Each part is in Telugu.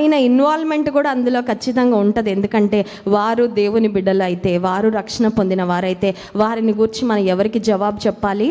ఆయన ఇన్వాల్వ్మెంట్ కూడా అందులో ఖచ్చితంగా ఉంటుంది. ఎందుకంటే వారు దేవుని బిడ్డలు అయితే వారు రక్షణ పొందిన వారైతే వారిని గురించి మనం ఎవరికి జవాబు చెప్పాలి?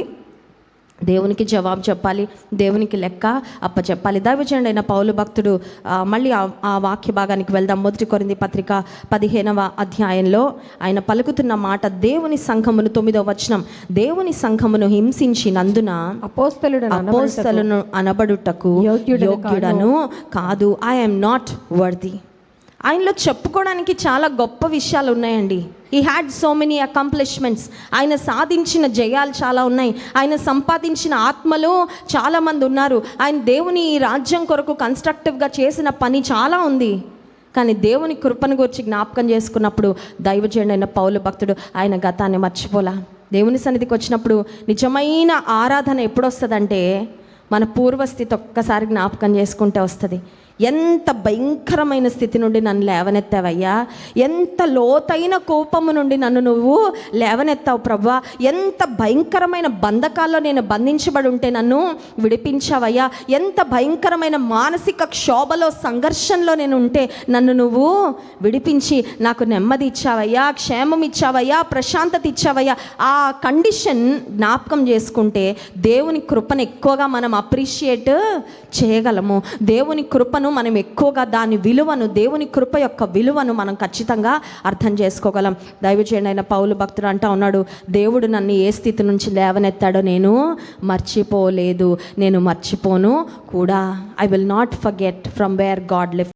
దేవునికి జవాబు చెప్పాలి దేవునికి లెక్క అప్ప చెప్పాలి దైవజనుడు అయిన పౌలు భక్తుడు మళ్ళీ ఆ- వాక్య భాగానికి వెళ్దాం. మొదటి కొరింది పత్రిక పదిహేనవ అధ్యాయంలో ఆయన పలుకుతున్న మాట దేవుని సంఘమును తొమ్మిదవ వచనం దేవుని సంఘమును హింసించినందున అపోస్తలుడు అపోస్తలను అనబడుటకు యోగ్యుడను కాదు. ఐఎమ్ నాట్ వర్ది ఆయనలో చెప్పుకోవడానికి చాలా గొప్ప విషయాలు ఉన్నాయండి. ఈ హ్యాడ్ సో మెనీ అకాంప్లిష్మెంట్స్ ఆయన సాధించిన జయాలు చాలా ఉన్నాయి. ఆయన సంపాదించిన ఆత్మలు చాలామంది ఉన్నారు. ఆయన దేవుని ఈ రాజ్యం కొరకు కన్స్ట్రక్టివ్గా చేసిన పని చాలా ఉంది. కానీ దేవుని కృపను గురించి జ్ఞాపకం చేసుకున్నప్పుడు దైవజనుడు అయిన పౌలు భక్తుడు ఆయన గతాన్ని మర్చిపోలా. దేవుని సన్నిధికి వచ్చినప్పుడు నిజమైన ఆరాధన ఎప్పుడు వస్తుందంటే మన పూర్వస్థితి ఒక్కసారి జ్ఞాపకం చేసుకుంటే వస్తుంది. ఎంత భయంకరమైన స్థితి నుండి నన్ను లేవనెత్తావయ్యా? ఎంత లోతైన కోపము నుండి నన్ను నువ్వు లేవనెత్తావు ప్రభా? ఎంత భయంకరమైన బంధకాల్లో నేను బంధించబడి ఉంటే నన్ను విడిపించావయ్యా? ఎంత భయంకరమైన మానసిక క్షోభలో సంఘర్షణలో నేను ఉంటే నన్ను నువ్వు విడిపించి నాకు నెమ్మది ఇచ్చావయ్యా క్షేమం ఇచ్చావయ్యా ప్రశాంతత ఇచ్చావయ్యా. ఆ కండిషన్ జ్ఞాపకం చేసుకుంటే దేవుని కృపను ఎక్కువగా మనం అప్రిషియేట్ చేయగలము. దేవుని కృపను మనం ఎక్కువగా దాని విలువను దేవుని కృప యొక్క విలువను మనం ఖచ్చితంగా అర్థం చేసుకోగలం. దైవజనుడైన అయిన పౌలు భక్తుడు అంటా ఉన్నాడు దేవుడు నన్ను ఏ స్థితి నుంచి లేవనెత్తాడో నేను మర్చిపోలేదు నేను మర్చిపోను కూడా. I will not forget from where God lift